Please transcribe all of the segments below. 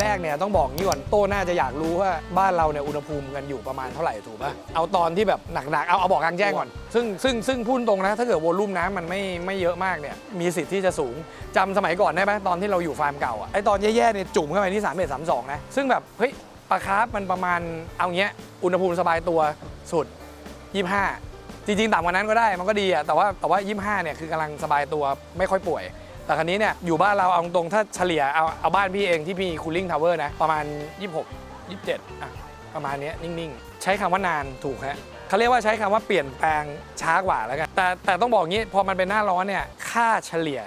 แรกเนี่ยต้องบอกงี้ก่อนโต้น่าจะอยากรู้ว่าบ้านเราเนี่ยอุณหภูมิกันอยู่ประมาณเท่าไหร่ถูกป่ะเอาตอนที่แบบหนักๆเอาเอาบอกกลางแจ้งก่อน ซึ่งซึ่งซึ่งพูดตรงนะ ถ้าเกิดวอลลุ่มน้ำมันไม่ไม่เยอะมากเนี่ยมีสิทธิ์ที่จะสูงจำสมัยก่อนได้ไหมตอนที่เราอยู่ฟาร์มเก่าอะไอตอนแย่ๆเนี่ยจุ่มเข้าไปที่3ามเอ็ดสามสองนะซึ่งแบบเฮ้ยปลาคาร์ฟมันประมาณเอาเงี้ยอุณหภูมิสบายตัวสุด 25 จริงๆต่ำกว่านั้นก็ได้มันก็ดีอะแต่ว่าแต่ว่า 25เนี่ยคือกำลังสบายตัวไม่ค่อยป่วย แต่ครั้นี้เนี่ยอยู่บ้านเราเอาตรงถ้าเฉลี่ยเอาเอาบ้านพี่เองที่มีคูลิ่งทาวเวอร์นะ ประมาณ 26 27อะประมาณนี้นิ่งๆ ใช้คำว่านานถูกฮะเขาเรียกว่าใช้คำว่าเปลี่ยนแปลงช้ากว่าแล้วกันแต่แต่ต้องบอกงี้พอมันเป็นหน้าร้อนเนี่ยค่าเฉลี่ย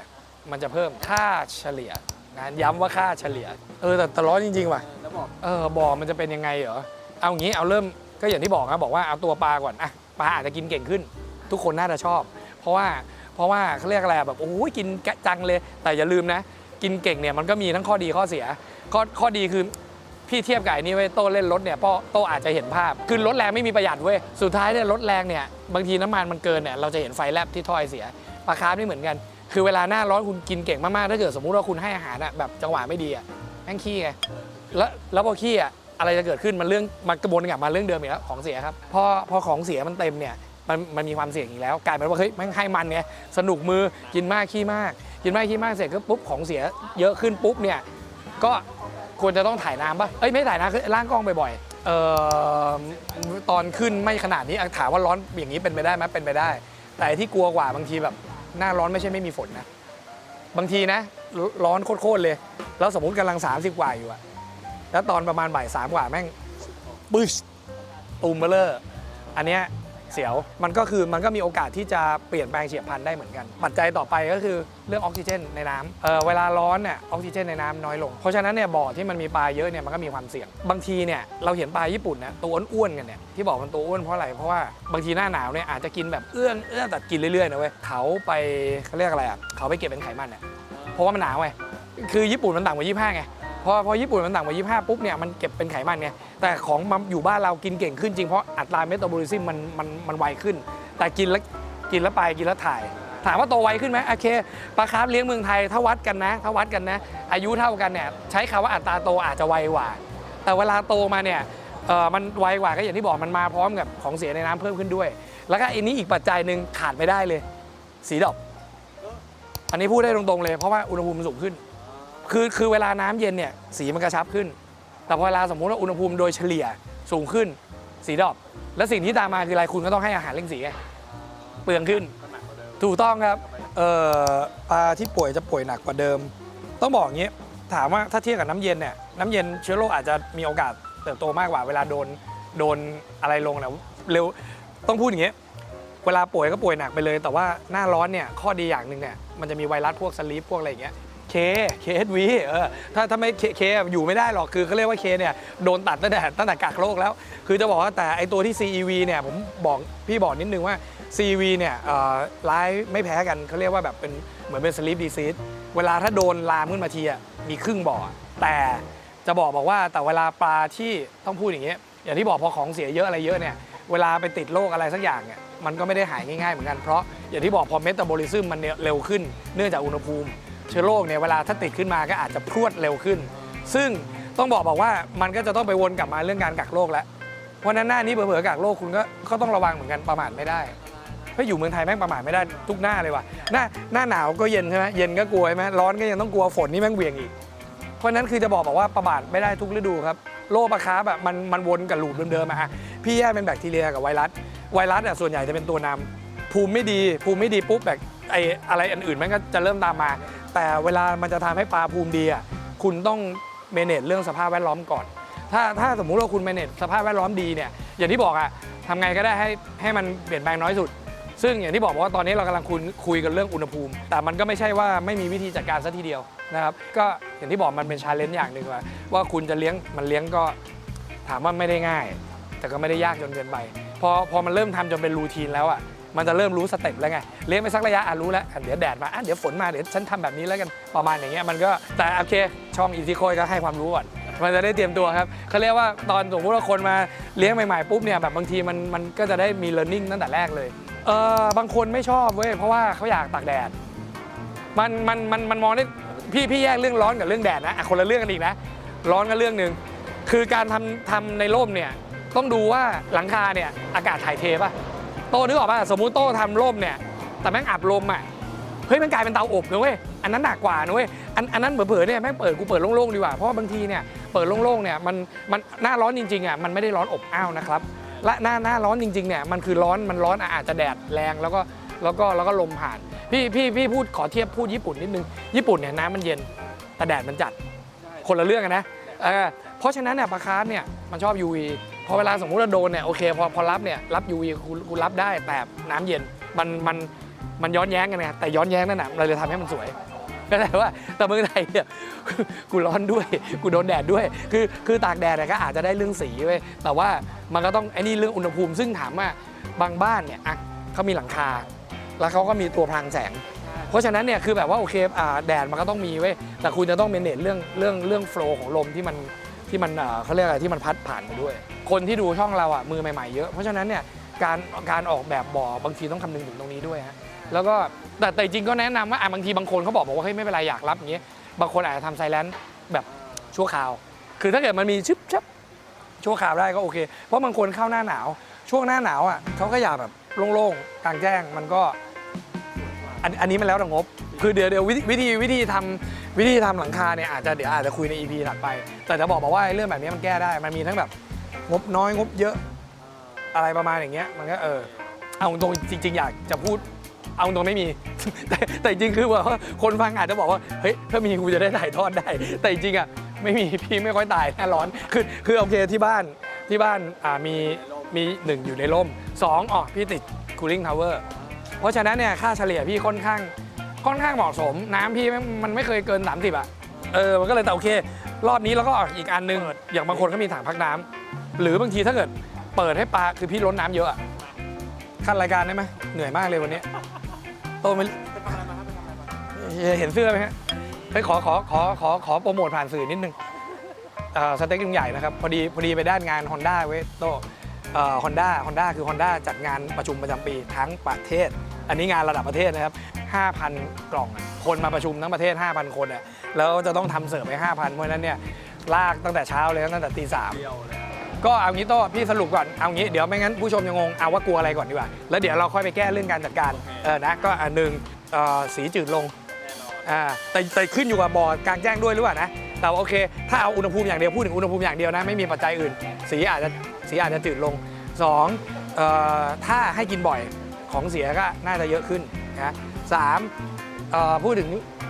มันจะเพิ่มค่าเฉลี่ยนะย้ำว่าค่าเฉลี่ยเออแต่แต่ร้อนจริงๆว่ะเออบ่อมันจะเป็นยังไงเหรอเอางี้เอาเริ่มก็อย่างที่บอกนะบอกว่าเอาตัวปลาก่อนอะปลาอาจจะกินเก่งขึ้น ทุกคนน่าจะชอบ เพราะว่า เพราะว่าเขาเรียกอะไระแบบโอ้ยกินจังเลย แต่อย่าลืมนะ กินเก่งเนี่ยมันก็มีทั้งข้อดีข้อเสีย ข้อข้อดีคือพี่เทียบกับไอ้นี่ไว้ยโต้เล่นรถเนี่ยพ่อโต้อาจจะเห็นภาพคือรถแรงไม่มีประหยัดเว้ยสุดท้ายเนี่ยรถแรงเนี่ยบางทีน้ำมันมันเกินเนี่ยเราจะเห็นไฟแลบที่ถ้อยเสียปลาคาร์ฟนี่เหมือนกัน คือเวลาหน้าร้อนคุณกินเก่งมากๆถ้าเกิดสมมุติว่าคุณให้อาหารอะแบบจังหวะไม่ดีอะแม่งขี้ไงแล้วแล้วพอขี้อะอะไรจะเกิดขึ้นมันเรื่องมันกระบวนกลับมาเรื่องเดิมอีกแล้วของเสียครับพอพอของเสียมันเต็มเนี่ย มันมันมีความเสี่ยงอีกแล้วกลายเป็นว่าเฮ้ยแมันให้มันไงสนุกมือกินมากขี้มาก กินมากขี้มากเสร็จก็ปุ๊บของเสียเยอะขึ้นปุ๊บเนี่ยก็ควรจะต้องถ่ายน้ำป่ะเอ้ยไม่ถ่ายน้ำคือล้างกล้องบ่อยๆเอ่อตอนขึ้นไม่ขนาดนี้ถามว่าร้อนอย่างนี้เป็นไปได้ไหมเป็นไปได้ แต่ที่กลัวกว่าบางทีแบบหน้าร้อนไม่ใช่ไม่มีฝนนะบางทีนะ ร้อนโคตรๆเลย แล้วสมมติกำลัง 30 กว่าอยู่อะแล้วตอนประมาณบ่ายสามกว่าแม่งปึ๊ชตูมเบลเลอร์ อันเนี้ย เสียว มันก็คือมันก็มีโอกาสที่จะเปลี่ยนแปลงเฉียบพลันได้เหมือนกัน ปัจจัยต่อไปก็คือเรื่องออกซิเจนในน้ำเออเวลาร้อนเนี่ยออกซิเจนในน้ำน้อยลง เพราะฉะนั้นเนี่ยบ่อที่มันมีปลาเยอะเนี่ยมันก็มีความเสี่ยง บางทีเนี่ยเราเห็นปลาญี่ปุ่นเนี่ยตัวอ้วนๆกันเนี่ยที่บอกมันตัวอ้วนเพราะอะไรเพราะว่าบางทีหน้าหนาวเนี่ยอาจจะกินแบบเอื้อนเอื้อนแต่กินเรื่อยๆนะเว้ยเขาไปเขาเรียกอะไรอะเขาไปเก็บเป็นไขมันเนี่ยเพราะว่ามันหนาวไงคือญี่ปุ่นมันต่ำกว่า 25ไง พอพอญี่ปุ่นมันต่ำกว่า 25 ปุ๊บเนี่ยมันเก็บเป็นไขมันไงแต่ของมาอยู่บ้านเรากินเก่งขึ้นจริงเพราะอัตราเมตาบอลิซึมมันมันมันไวขึ้น แต่กินแล้วกินแล้วไปกินแล้วถ่าย ถามว่าโตไวขึ้นไหมโอเคปลาคาร์ฟเลี้ยงเมืองไทยถ้าวัดกันนะถ้าวัดกันนะ อายุเท่ากันเนี่ยใช้คำว่าอัตราโตอาจจะไวกว่า แต่เวลาโตมาเนี่ยเออมันไวกว่าก็อย่างที่บอกมันมาพร้อมกับของเสียในน้ำเพิ่มขึ้นด้วย แล้วก็อันนี้อีกปัจจัยหนึ่งขาดไม่ได้เลย สีดอกอันนี้พูดได้ตรงๆเลยเพราะว่าอุณหภูมิมันสูงขึ้น คือคือเวลาน้ำเย็นเนี่ยสีมันกระชับขึ้น แต่พอเวลาสมมุติว่าอุณหภูมิโดยเฉลี่ยสูงขึ้นสีดรอปและสิ่งที่ตามมาคืออะไรคุณก็ต้องให้อาหารเร่งสีไงเปลืองขึ้น ถูกต้องครับเอ่อปลาที่ป่วยจะป่วยหนักกว่าเดิม ต้องบอกอย่างนี้ถามว่าถ้าเทียบกับน้ำเย็นเนี่ยน้ำเย็นเชื้อโรคอาจจะมีโอกาสเติบโตมากกว่าเวลาโดนโดนอะไรลงเนี่ยเร็วต้องพูดอย่างนี้เวลาป่วยก็ป่วยหนักไปเลย แต่ว่าหน้าร้อนเนี่ยข้อดีอย่างหนึ่งเนี่ยมันจะมีไวรัสพวกสลีปพวกอะไรอย่างเงี้ย เคเคเอสวีเออถ้าถ้าไม่เคเคอยู่ไม่ได้หรอกคือเขาเรียกว่าเคเนี่ยโดนตัดตั้งแต่ตั้งแต่กักโรคแล้ว คือจะบอกว่าแต่ไอตัวที่ CEV เนี่ยผมบอกพี่บอกนิดนึงว่า CEV เนี่ยร้ายไม่แพ้กันเขาเรียกว่าแบบเป็นเหมือนเป็นสลีปดีซีสเวลาถ้าโดนลามขึ้นมาทีอะมีครึ่งบ่อ แต่จะบอกบอกว่าแต่เวลาปลาที่ต้องพูดอย่างเงี้ยอย่างที่บอกพอของเสียเยอะอะไรเยอะเนี่ยเวลาไปติดโรคอะไรสักอย่างเนี่ยมันก็ไม่ได้หายง่ายๆเหมือนกันเพราะอย่างที่บอกพอเมตาบอลิซึมมันเร็วขึ้นเนื่องจากอุณหภูมิ เชื้อโรคเนี่ยเวลาถ้าติดขึ้นมาก็อาจจะพรวดเร็วขึ้น ซึ่งต้องบอกบอกว่ามันก็จะต้องไปวนกลับมาเรื่องการกักโรคแล้วเพราะนั้นหน้านี้เผลอๆกักโรคคุณก็ก็ต้องระวังเหมือนกันประมาทไม่ได้เพราะอยู่เมืองไทยแม่งประมาทไม่ได้ทุกหน้าเลยว่ะหน้าหน้าหนาวก็เย็นใช่ไหมเย็นก็กลัวใช่ไหมร้อนก็ยังต้องกลัวฝนนี่แม่งเวียงอีก เพราะนั้นคือจะบอกบอกว่าประมาทไม่ได้ทุกฤดูครับโรคปลาคาร์บมันมันวนกับลูปเดิมๆอะอะพี่แยกเป็นแบคทีเรียกับไวรัสไวรัสอะส่วนใหญ่จะเป็นตัวนำภูมิไม่ดีภูมิไม่ดีปุ๊บแบบไออะไรอันอื่นมันก็จะเริ่มตามมา แต่เวลามันจะทำให้ปลาภูมิดีอะคุณต้องเมเนจเรื่องสภาพแวดล้อมก่อน ถ้าถ้าสมมุติว่าคุณเมเนจสภาพแวดล้อมดีเนี่ยอย่างที่บอกอะทำไงก็ได้ให้ให้มันเปลี่ยนแปลงน้อยสุด ซึ่งอย่างที่บอกว่าตอนนี้เรากำลังคุยคุยกันเรื่องอุณหภูมิ แต่มันก็ไม่ใช่ว่าไม่มีวิธีจัดการซะทีเดียวนะครับก็อย่างที่บอกมันเป็นชาเลนจ์อย่างหนึ่งว่าว่าคุณจะเลี้ยงมันเลี้ยงก็ถามว่าไม่ได้ง่าย แต่ก็ไม่ได้ยากจนเกินไปพอพอมันเริ่มทำจนเป็นรูทีนแล้วอะ มันจะเริ่มรู้สเต็ปแล้วไงเลี้ยงไปสักระยะอะรู้แล้วเดี๋ยวแดดมาอะเดี๋ยวฝนมาเดี๋ยวฉันทำแบบนี้แล้วกันประมาณอย่างเงี้ยมันก็แต่โอเค ช่องอีซีโคยก็ให้ความรู้ก่อนมันจะได้เตรียมตัวครับเขาเรียกว่าตอนสมมติว่าคนมาเลี้ยงใหม่ๆปุ๊บเนี่ยแบบบางทีมันมันก็จะได้มี learning ตั้งแต่แรกเลยเออบางคนไม่ชอบเว้ยเพราะว่าเขาอยากตากแดดมันมันมันมันมองได้พี่พี่แยกเรื่องร้อนกับเรื่องแดดนะอะคนละเรื่องกันอีกนะ ร้อนก็เรื่องหนึ่งคือการทำทำในร่มเนี่ยต้องดูว่าหลังคาเนี่ยอากาศถ่ายเทป่ะ โต้นึกออกป่ะสมมุติโต้ทำร่มเนี่ย แต่แม่งอับลมอะเฮ้ยมันกลายเป็นเตาอบนะเว้ยอันนั้นหนักกว่านะเว้ยอันอันนั้นเผลอๆเนี่ยแม่งเปิดกูเปิดโล่งๆดีกว่าเพราะว่าบางทีเนี่ยเปิดโล่งๆเนี่ยมันมันหน้าร้อนจริงๆอะมันไม่ได้ร้อนอบอ้าวนะครับและหน้าหน้าร้อนจริงๆเนี่ยมันคือร้อนมันร้อนอะอาจจะแดดแรงแล้วก็แล้วก็แล้วก็ลมผ่าน พี่พี่พี่พูดขอเทียบพูดญี่ปุ่นนิดนึงญี่ปุ่นเนี่ยน้ำมันเย็นแต่แดดมันจัดคนละเรื่องกันนะเออเพราะฉะนั้นเนี่ยปลาคาร์ฟเนี่ยมันชอบ UV พอเวลาสมมุติเราโดนเนี่ยโอเคพอพอรับเนี่ยรับ UV กูกูรับได้แต่น้ำเย็นมันมันมันย้อนแย้งกันไงแต่ย้อนแย้งนั่นน่ะเราเลยทำให้มันสวยก็แต่ว่าแต่เมืองไทยเนี่ยกูร้อนด้วยกูโดนแดดด้วย คือคือตากแดดเนี่ยก็อาจจะได้เรื่องสีเว้ยแต่ว่ามันก็ต้องไอ้นี่เรื่องอุณหภูมิซึ่งถามว่าบางบ้านเนี่ยอะเขามีหลังคา แล้วเขาก็มีตัวพลังแสง เพราะฉะนั้นเนี่ยคือแบบว่าโอเคอ่าแดดมันก็ต้องมีเว้ยแต่คุณจะต้องเมนเนจเรื่องเรื่องเรื่องโฟล์ของลมที่มันที่มันเขาเรียกอะไรที่มันพัดผ่านไปด้วย คนที่ดูช่องเราอะมือใหม่ๆเยอะเพราะฉะนั้นเนี่ยการการออกแบบบ่อบางทีต้องคำนึงถึงตรงนี้ด้วยฮะแล้วก็แต่แต่จริงก็แนะนำว่าอะบางทีบางคนเขาบอกบอกว่าเฮ้ยไม่เป็นไรอยากรับอย่างเงี้ยบางคนอาจจะทำไซแลนซ์แบบชั่วคราว คือถ้าเกิดมันมีชึบชับชั่วคราวได้ก็โอเค เพราะบางคนเข้าหน้าหนาว ช่วงหน้าหนาวอะเขาก็อยากแบบโล่งๆกลางแจ้งมันก็อันอันนี้มันแล้วแต่งบ คือเดี๋ยวเดี๋ยววิธีวิธีวิธีทำวิธีทำหลังคาเนี่ยอาจจะเดี๋ยวอาจจะคุยใน EP ถัดไป แต่จะบอกบอกว่าไอ้เรื่องแบบนี้มันแก้ได้มันมีทั้งแบบ งบน้อยงบเยอะอะไรประมาณอย่างเงี้ยมันก็เออเอาตรงจริง ๆ อยากจะพูด เอาตรงไม่มี แต่แต่จริงคือแบบว่าคนฟังอาจจะบอกว่าเฮ้ยถ้ามีกูจะได้ถ่ายทอดได้ แต่จริงอะไม่มีพี่ไม่ค่อยตายหน้าร้อนคือคือโอเคที่บ้านที่บ้านอ่ามีมีหนึ่งอยู่ในร่มสองอ๋อพี่ติด cooling tower เพราะฉะนั้นเนี่ยค่าเฉลี่ยพี่ค่อนข้างค่อนข้างเหมาะสม น้ำพี่มันมันไม่เคยเกิน 30 อะ เออ มันก็เลยแต่โอเค รอบนี้เราก็อีกอันหนึง อย่างบางคนก็มีถังพักน้ำ หรือบางทีถ้าเกิดเปิดให้ปลาคือพี่ล้นน้ำเยอะอะขั้นรายการได้ไหมเหนื่อยมากเลยวันนี้โตมันเห็นเสื้อไหมฮะเฮ้ยขอขอขอขอขอโปรโมทผ่านสื่อนิดนึงเอ่อสเต็กลุงใหญ่นะครับ พอดีพอดีไปด้านงาน Honda เว้ยโตฮอนด้าฮอนด้าคือ Honda จัดงานประชุมประจำปีทั้งประเทศ อันนี้งานระดับประเทศนะครับ 5,000 กล่องอะคนมาประชุมทั้งประเทศ 5,000 คนอะแล้วจะต้องทำเสิร์ฟไป5,000 เพราะฉะนั้นเนี่ยลากตั้งแต่เช้าเลยตั้งแต่ตีสาม ก็เอางี้โต้พี่สรุปก่อนเอางี้เดี๋ยวไม่งั้นผู้ชมจะงงเอาว่ากลัวอะไรก่อนดีกว่า แล้วเดี๋ยวเราค่อยไปแก้เรื่องการจัดการเออนะก็อันหนึ่งเอ่อสีจืดลงอ่าแต่แต่ขึ้นอยู่กับบ่อกลางแจ้งด้วยหรือเปล่านะแต่ว่าโอเค ถ้าเอาอุณหภูมิอย่างเดียวพูดถึงอุณหภูมิอย่างเดียวนะไม่มีปัจจัยอื่น สีอาจจะสีอาจจะจืดลงสองเอ่อถ้าให้กินบ่อยของเสียก็น่าจะเยอะขึ้นนะสามเอ่อพูดถึง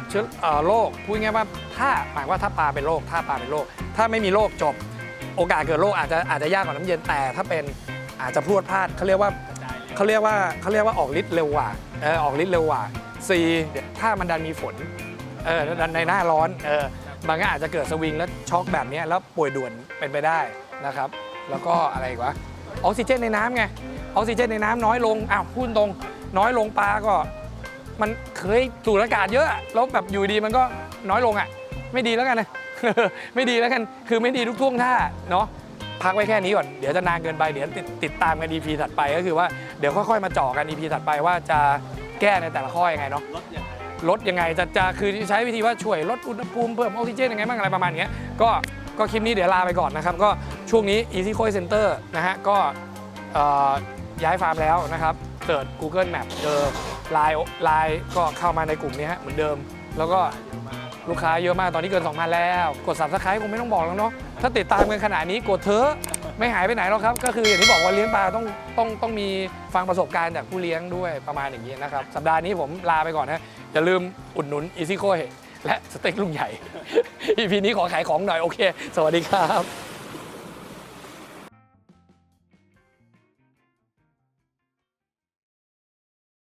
เชื้อเอ่อโรคพูดง่ายๆว่าถ้าหมายว่าถ้าปลาเป็นโรคถ้าปลาเป็นโรคถ้าไม่มีโรคจบ โอกาสเกิดโรคอาจจะอาจจะยากกว่าน้ำเย็นแต่ถ้าเป็นอาจจะพรวดพลาดเขาเรียกว่าเขาเรียกว่าเขาเรียกว่าออกฤทธิ์เร็วกว่าเออออกฤทธิ์เร็วกว่าสี่ถ้ามันดันมีฝนเออดันในหน้าร้อนเออมันก็อาจจะเกิดสวิงแล้วช็อกแบบเนี้ยแล้วป่วยด่วนเป็นไปได้นะครับ แล้วก็อะไรอีกวะออกซิเจนในน้ำไงออกซิเจนในน้ำน้อยลงอ้าวพูดตรงน้อยลงปลาก็ มันเคยสูดอากาศเยอะอะแล้วแบบอยู่ดีมันก็น้อยลงอะ ไม่ดีแล้วกันนะ ไม่ดีแล้วกันคือไม่ดีทุกท่วงท่าเนาะพักไว้แค่นี้ก่อน เดี๋ยวจะนานเกินไป เดี๋ยวติดติดตามกัน EP ถัดไปก็คือว่าเดี๋ยวค่อยๆมาเจาะกัน EP ถัดไปว่าจะแก้ในแต่ละข้อยังไงเนาะลดยังไงจะจะคือใช้วิธีว่าช่วยลดอุณหภูมิเพิ่มออกซิเจนยังไงบ้างอะไรประมาณนี้ก็ก็คลิปนี้เดี๋ยวลาไปก่อนนะครับ ก็ช่วงนี้ Easy Coin Center นะฮะก็ย้ายฟาร์มแล้วนะครับเสิร์ช Google Map เจอไลน์ไลน์ก็เข้ามาในกลุ่มนี้ฮะเหมือนเดิม แล้วก็ ลูกค้าเยอะมากตอนนี้เกิน 2,000 แล้ว กด subscribe คงไม่ต้องบอกแล้วเนาะถ้าติดตามกันขนาดนี้กดเถอะไม่หายไปไหนหรอกครับ ก็คืออย่างที่บอกว่าเลี้ยงปลาต้องต้องต้องมีฟังประสบการณ์จากผู้เลี้ยงด้วยประมาณอย่างนี้นะครับ สัปดาห์นี้ผมลาไปก่อนนะ อย่าลืมอุดหนุน Easy c o และสเต็กลุงใหญ่ EP นี้ขอขายของหน่อยโอเค สวัสดีครับ